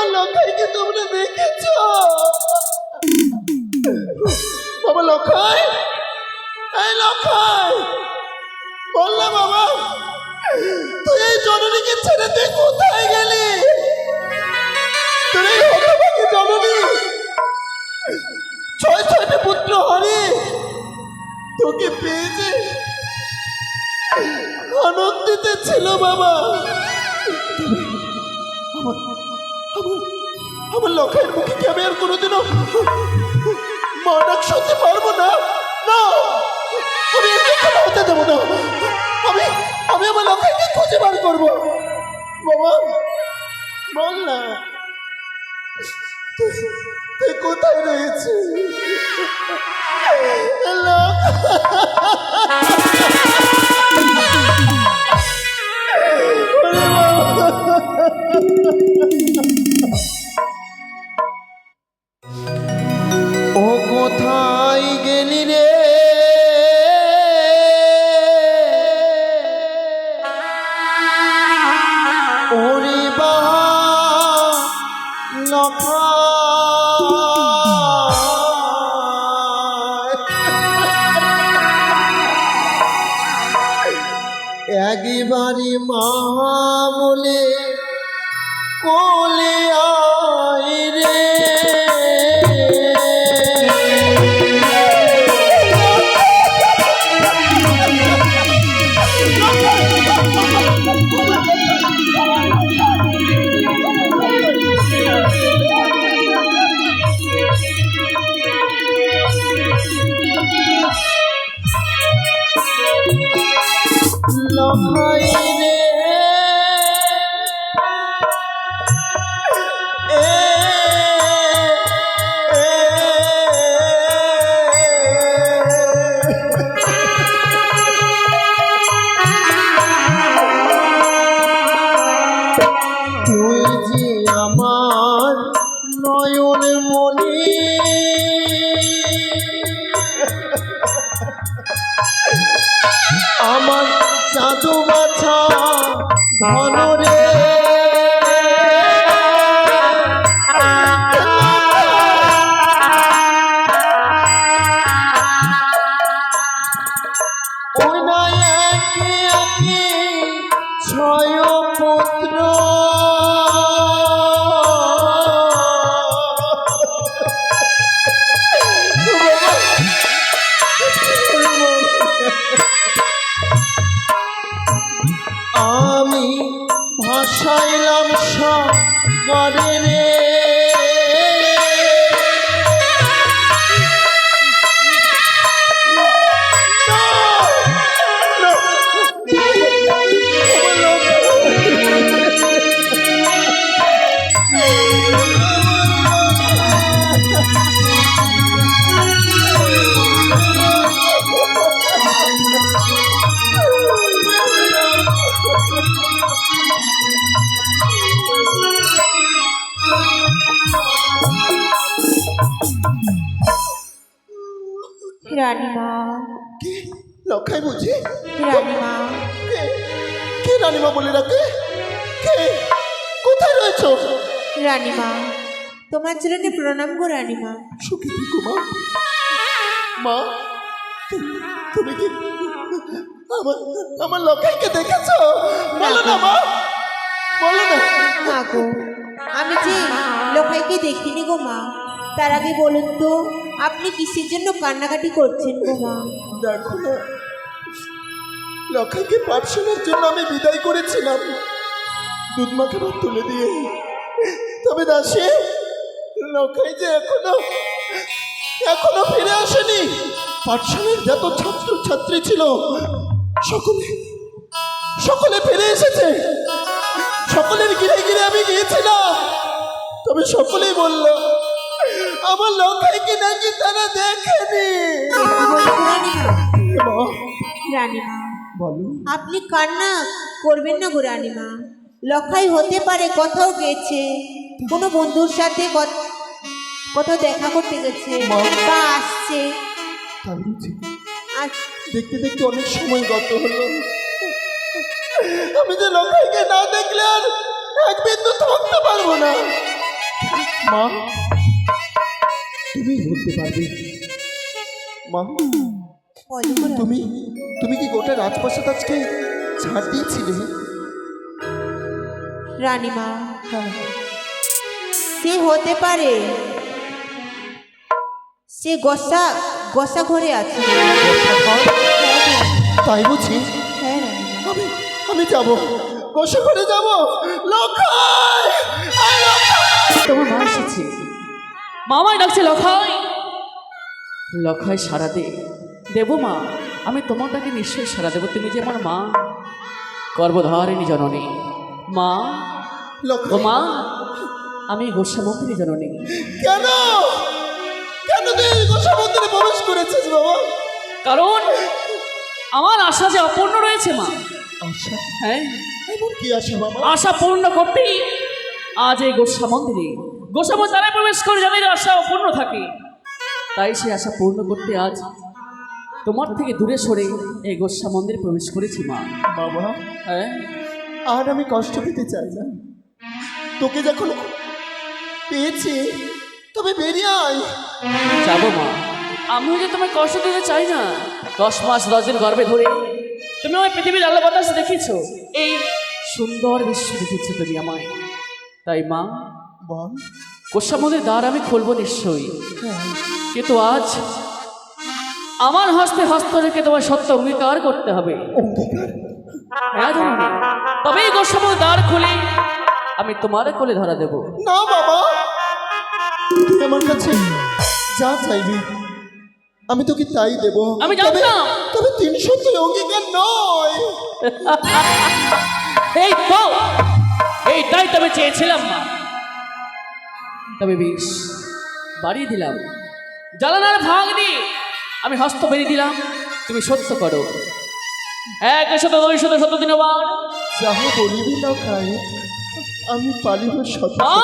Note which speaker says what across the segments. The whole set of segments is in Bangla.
Speaker 1: আমার লক্ষাইকে তোমরা দেখেছ? বাবা লক্ষাই এই লক্ষাই বললে বাবা, তুই এই জননীকে ছেড়ে তুই কোথায় গেলি? তোর এই হতভাগী জননী। ছয় ছয়টি পুত্র হারিয়ে তোকে পেয়েছে। আনন্দিতে ছিল বাবা। আমার লক্ষের মুখে কি আমি আর কোনোদিনও মা ডাক শুনতে পারব না? না, আমি এমনি হতে দেবো না। আমি আমি আমার লক্ষকে খুঁজে বার করব। বাবা, বল না। তুই কোথায় রয়েছিস ও একবারে মামলে কোলে আয় লখাই রে এ তুই যে আমার নয়ন মনি লক্ষাই বুঝি
Speaker 2: রানীমা
Speaker 1: কে রানীমা বলে রাখে কে কোথায় রয়েছ
Speaker 2: রানীমা তোমার চরণে প্রণাম গো রানীমা
Speaker 1: সুখী থেকো মা তুমি- কি আমার আমার লক্ষাইকে দেখেছ বলো না মা বলো না
Speaker 2: মা গো আমি যে লোকাইকে দেখিনি গো মা তার আগে বলুন তো আপনি কিসের জন্য কান্নাকাটি করছেন গো মা
Speaker 1: দেখো না লক্ষাইকে পাঠ শোনার জন্য আমি বিদায় করেছিলাম। দুধ মাকে ভাত তুলে দিয়ে। তবে দাসে লক্ষাই যে এখনও এখনও ফিরে আসেনি। পাঠশালার যত ছাত্র ছাত্রী ছিল সকলে সকলে ফিরে এসেছে। সকলের গিরে গিরে আমি গিয়েছিলাম। তবে সকলেই বলল আমার লক্ষাইকে নাকি তারা দেখেনি?
Speaker 2: রানীমা
Speaker 1: বলো।
Speaker 2: আপনি কান্না করবেন না গো রানীমা। লক্ষাই হতে পারে কোথাও গেছে কোনো বন্ধুর সাথে কোথাও দেখা করতে গেছে। বা আসছে।
Speaker 1: দেখতে দেখতে অনেক সময় গত হলো। আমি যে লক্ষাইকে না দেখলে আর এক বিন্দু থাকতে পারব না। মা তুমি বলতে পারবে। মা। তুমি তুমি কি গোটা রাজপ্রাসাদ আজকে ছাড় দিয়েছিলে?
Speaker 2: রানীমা
Speaker 1: হ্যাঁ।
Speaker 2: সে হতে পারে সে গসা গসা ঘরে আছে।
Speaker 1: তাই বুঝি?
Speaker 2: হ্যাঁ
Speaker 1: আমি আমি যাব। বসে করে যাব। লক্ষাই!
Speaker 3: তোমার মা এসেছে। মামাই ডাকছে লখাই লখাই সারা দে দেবো মা আমি তোমার ডাকে নিশ্চয়ই সারা দেবো। তুমি যে আমার মা গর্ভধারিণী জননী। মা ও মা আমি গোস্বা মন্দিরী জননী।
Speaker 1: কেন? কেন তুই গোসা প্রবেশ করেছিস বাবা?
Speaker 3: কারণ আমার আশা যে অপূর্ণ রয়েছে মা।
Speaker 1: আচ্ছা
Speaker 3: হ্যাঁ।
Speaker 1: কি আশা বাবা?
Speaker 3: আশা পূর্ণ করতেই আজ এই গোস্বা মন্দিরে গোস্বা মন্দির প্রবেশ করে যাদের আশা অপূর্ণ থাকে। তাই সেই আশা পূর্ণ করতে আজ তোমার থেকে দূরে সরে এই গোস্বা মন্দিরে প্রবেশ করেছি মা।
Speaker 1: বাবা
Speaker 3: হ্যাঁ?
Speaker 1: আর আমি কষ্ট পেতে চাই না। তোকে যখন পেয়েছি তবে বেরিয়ে আয়।
Speaker 3: যাব মা। আমিও যে তোমায় কষ্ট দিতে চাই না। দশ মাস দশ দিন গর্ভে ধরে তুমি আমায় পৃথিবীর আলো বাতাস দেখেছ এই সুন্দর বিশ্ব দেখেছ তুমি আমায়। তাই মা
Speaker 1: বল
Speaker 3: মন্দির দ্বার আমি খুলবো নিশ্চয়ই। কিন্তু আজ আমার হস্তে হস্ত রেখে তোমার সত্য অঙ্গীকার করতে হবে। তবেই গোস্বামী দ্বার খুলে আমি তোমার কোলে ধরা দেব।
Speaker 1: না বাবা। তুই আমার কাছে যা চাইবি আমি তোকে তাই দেব।
Speaker 3: আমি জানতাম।
Speaker 1: তবে তিন সত্যি অঙ্গীকার নয়।
Speaker 3: এই তো এইটাই তবে চেয়েছিলাম মা। তবে বেশ বাড়িয়ে দিলাম। জ্বালানার ভাগ দিয়ে আমি হস্ত বেরিয়ে দিলাম তুমি সত্য করো এক শত দুই শত শত দিনবার
Speaker 1: যাহা বলিবি না খাই আমি পালিব
Speaker 3: মা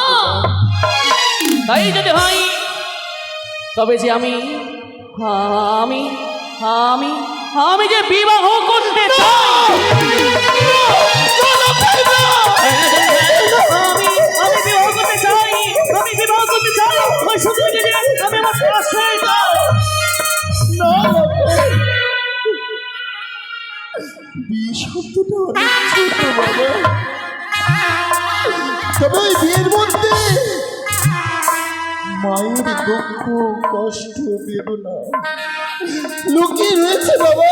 Speaker 3: তাই যদি হয় তবে যে আমি আমি আমি আমি যে বিবাহ করতে চাই আমি আমি বিবাহ
Speaker 1: কষ্ট বেদনা লুকিয়ে রয়েছে বাবা।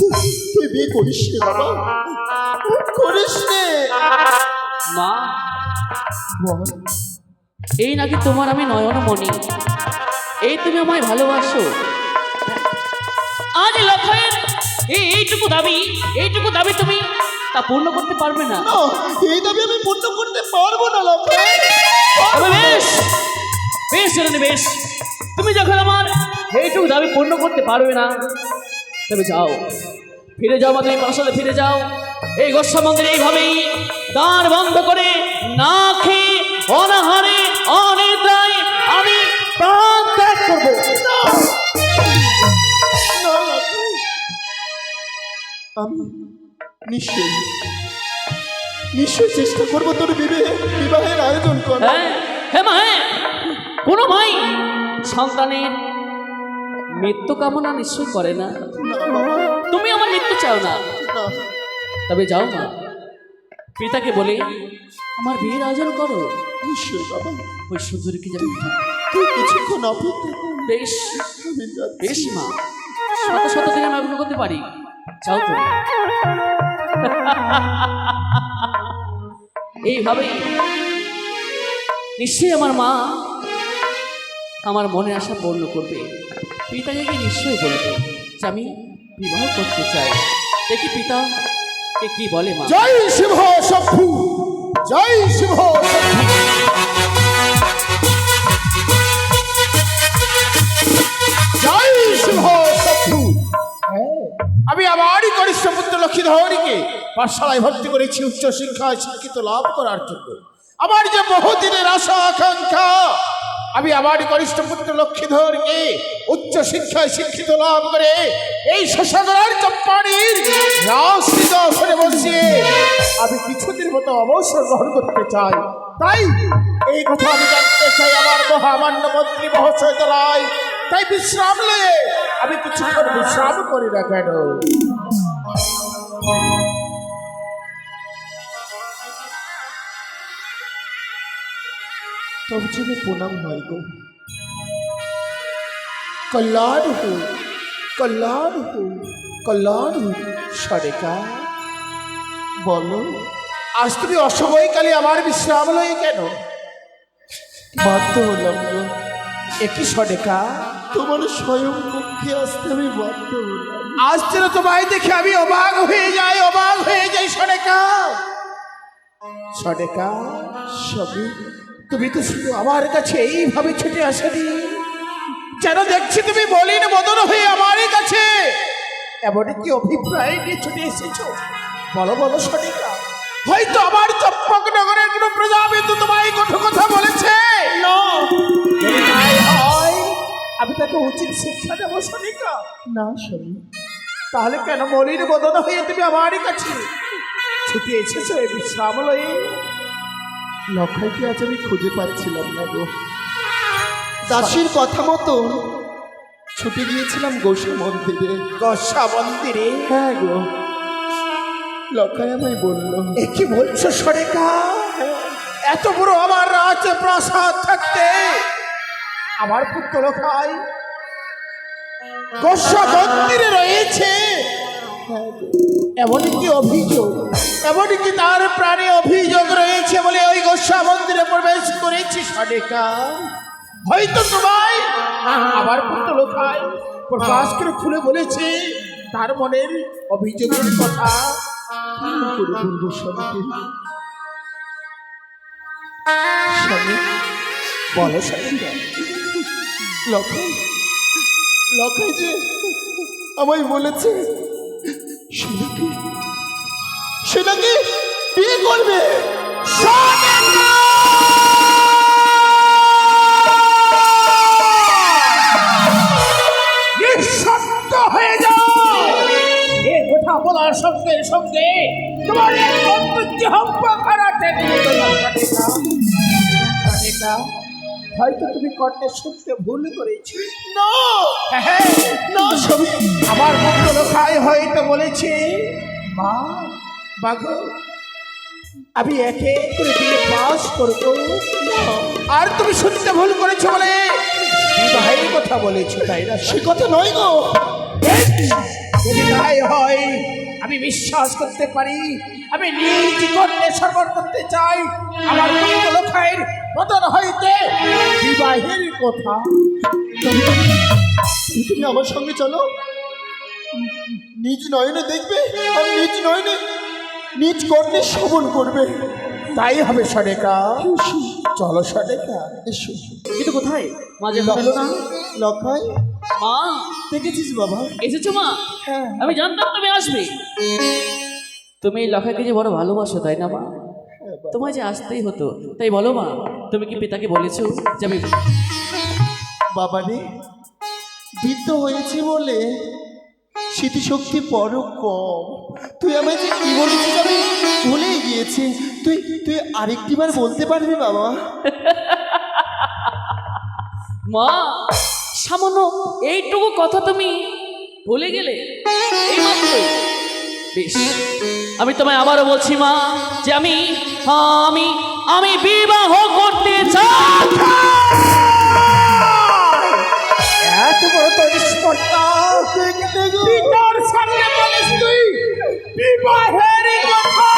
Speaker 1: তুই- বিয়ে করিস নে বাবা। করিস নে।
Speaker 3: মা
Speaker 1: বল
Speaker 3: এই নাকি তোমার আমি নয়নমণি। এই তুমি আমায় ভালোবাসো। আজ লক্ষের এই এইটুকু দাবি এইটুকু দাবি তুমি তা পূর্ণ করতে পারবে না।
Speaker 1: না এই দাবি আমি পূর্ণ করতে পারব না লক্ষণ
Speaker 3: বেশ বেশ জননী বেশ তুমি যখন আমার এইটুকু দাবি পূর্ণ করতে পারবে না তবে যাও ফিরে যাও আমাদের প্রাসাদে ফিরে যাও এই গোস্বা মন্দিরে এইভাবেই দ্বার বন্ধ করে না খেয়ে অনাহারে অনিদ্রায় আমি প্রাণ ত্যাগ করব
Speaker 1: আমি নিশ্চয়ই নিশ্চয়ই চেষ্টা করব তোর বিবাহে বিবাহের আয়োজন কর
Speaker 3: হ্যাঁ হ্যাঁ মা হ্যাঁ। কোনো ভাই সন্তানের মৃত্যু কামনা নিশ্চয় করে না। তুমি আমার মৃত্যু চাও না। তবে যাও মা। পিতাকে বলে আমার বিয়ের আয়োজন করো।
Speaker 1: নিশ্চয়ই বাবা।
Speaker 3: ওই সুন্দরীকে যেন
Speaker 1: তুই কিছুক্ষণ অপেক্ষা কর।
Speaker 3: বেশ। বেশ মা। শত শত দিন আমি অগ্ন করতে পারি। যাও তো। এইভাবেই নিশ্চয়ই আমার মা আমার মনে আশা পূর্ণ করবে। গিয়ে নিশ্চয়ই বলবে যে আমি বিবাহ করতে চাই? দেখি পিতা? কে কি বলে মা?
Speaker 1: জয় শিব শম্ভু জয় শিব জয় শিব শম্ভু আমি আমারই কনিষ্ঠ পুত্র লক্ষ্মীধরীকে পাঠশালায় ভর্তি করেছি, উচ্চ শিক্ষায় শিক্ষিত লাভ করার জন্য। আমার যে বহুদিনের আশা, আকাঙ্ক্ষা, আমি আমারই কনিষ্ঠ পুত্র লক্ষ্মীধরকে উচ্চ শিক্ষায় শিক্ষিত লাভ করে এই শশাগরার চম্পানির রাজনীত আসনে বসিয়ে
Speaker 4: আমি কিছুদিন মতো অবসর গ্রহণ করতে চাই। তাই এই কথা আমি জানতে চাই আমার মহামান্য মন্ত্রী মহাশয় তাই বিশ্রাম নিয়ে আমি কিছুক্ষণ বিশ্রাম করি না কেন?
Speaker 1: তবে জন্য প্রণাম হয় গো। কল্যাণ হো কল্যাণ হো কল্যাণ হো
Speaker 4: সরেকা
Speaker 1: বলো,
Speaker 4: আজ তুমি অসময়কালে আমার বিশ্রাম লয়ে কেন?
Speaker 1: বাধ্য হলাম
Speaker 4: একই সরেকা
Speaker 1: তোমার স্বয়ং কক্ষে আসতে আমি বাধ্য
Speaker 4: আজ যেন তোমায় দেখে আমি অবাক হয়ে যাই অবাক হয়ে যাই সরেকা সরেকা
Speaker 1: স্বামী
Speaker 4: তুমি তো শুধু আমার কাছে এইভাবে ছুটে আসেনি। যেন দেখছি তুমি বলিন বদল হয়ে আমার কাছে। এমন কি অভিপ্রায় নিয়ে ছুটে এসেছ? বলো বলো সনিকা। হয়তো আমার চম্পক নগরের কোনো প্রজাবিন্দু তোমায় কঠোর কথা বলেছে। হয় আমি তাকে উচিত শিক্ষা দেবো সনিকা
Speaker 1: না স্বামী
Speaker 4: তাহলে কেন মলিন বদন হয়ে তুমি আমারই কাছে ছুটি এসেছ এই বিশ্রাম লয়ে
Speaker 1: লক্ষাইকে আজ আমি খুঁজে পাচ্ছিলাম না গো? দাসীর কথা মতো ছুটে গিয়েছিলাম গোসা মন্দিরে।
Speaker 4: গসা মন্দিরে?
Speaker 1: হ্যাঁ গো। লক্ষাই আমায় বলল।
Speaker 4: এ কি বলছো সরেকা এত বড় আমার রাজ প্রাসাদ থাকতে আমার পুত্র খাই। গোসা মন্দিরে রয়েছে।
Speaker 1: হ্যাঁ গো
Speaker 4: এমনই কি অভিযোগ এমনই কি তার প্রাণে অভিযোগ রয়েছে বলে ওই গোসা মন্দিরে প্রবেশ করেছি সরেকা হয়তো তোমায় আমার পুত্র লোকায় প্রকাশ করে খুলে বলেছে তার মনের অভিযোগের কথা।
Speaker 1: করে বলব স্বামীকে স্বামী
Speaker 4: বলো
Speaker 1: লক্ষাই লক্ষাই যে আমায় বলেছে, সে নাকি সে নাকি বিয়ে করবে?
Speaker 4: হয়ে যাও। এ কথা বলার সঙ্গে সঙ্গে তোমার হয়তো তুমি কর্ণে শুনতে ভুল করেছি।
Speaker 1: না!
Speaker 4: হ্যাঁ আমার বন্ধু লোকায় হয়তো বলেছে। মা বাঘ আমি একে করে বিয়ে পাস করব। আর তুমি শুনতে ভুল করেছ বলে? বিবাহের কথা বলেছ তাই না?
Speaker 1: সে কথা নয় গো।
Speaker 4: তাই হয় আমি বিশ্বাস করতে পারি আমি নিজ কর্ণে সর্বর করতে চাই। আমার লোকায়ের বদন হইতে বিবাহের কথা।
Speaker 1: তুমি আমার সঙ্গে চলো? নিজ নয়নে দেখবে আর নিজ নয়নে নিজ কর্ণে শ্রবণ করবে।
Speaker 4: তাই হবে সরেকা। চলো সরেকা
Speaker 1: এসো।
Speaker 3: কিন্তু কোথায়? মাঝে যে হলো না?
Speaker 1: লক্ষাই
Speaker 3: মা
Speaker 1: দেখেছিস বাবা?
Speaker 3: এসেছ মা?
Speaker 1: হ্যাঁ।
Speaker 3: আমি জানতাম তুমি আসবে। তুমি এই লখাকে যে বড় ভালোবাসো তাই না মা? তোমায় যে আসতেই হতো তাই বলো মা তুমি কি পিতাকে বলেছ যে আমি
Speaker 1: বাবা রে বৃদ্ধ হয়েছে বলে স্মৃতিশক্তি বড় কম। তুই আমায় যে কি বলেছিস আমি ভুলেই গিয়েছি। তুই তুই আরেকটিবার বলতে পারবি বাবা?
Speaker 3: মা সামান্য এইটুকু কথা তুমি ভুলে গেলে? বেশ। আমি তোমায় আবারও বলছি মা যে আমি আমি আমি বিবাহ করতে চাই।
Speaker 4: এত বড় তো স্পর্ধা। পিতার সামনে বলিস তুই বিবাহের কথা।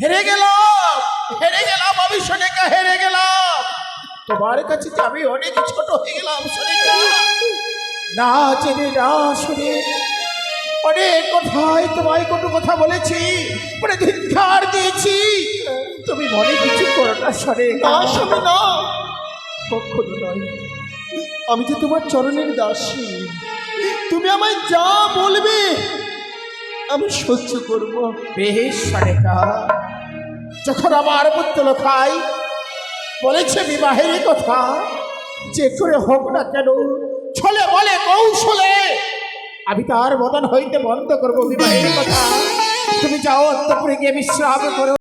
Speaker 4: হেরে গেলাম তোমার কাছে যে আমি অনেক ছোট হয়ে গেলাম না জেনে না শুনে। অনেক কথাই তোমায় কোনো কথা বলেছি মানে ধিক্ষার দিয়েছি। তুমি মনে কিছু করো না সনিকা
Speaker 1: না স্বামী না। কখনো নয়। আমি যে তোমার চরণের দাসী তুমি আমায় যা বলবে আমি সহ্য করব।
Speaker 4: বেশ সরেকা যখন আমার পুত্র খাই বলেছে বিবাহের কথা। যে করে হোক না কেন, ছলে বলে কৌশলে। আমি তার বদন হইতে বন্ধ করব বিবাহের কথা। তুমি যাও অন্তপুরে গিয়ে বিশ্রাম করো।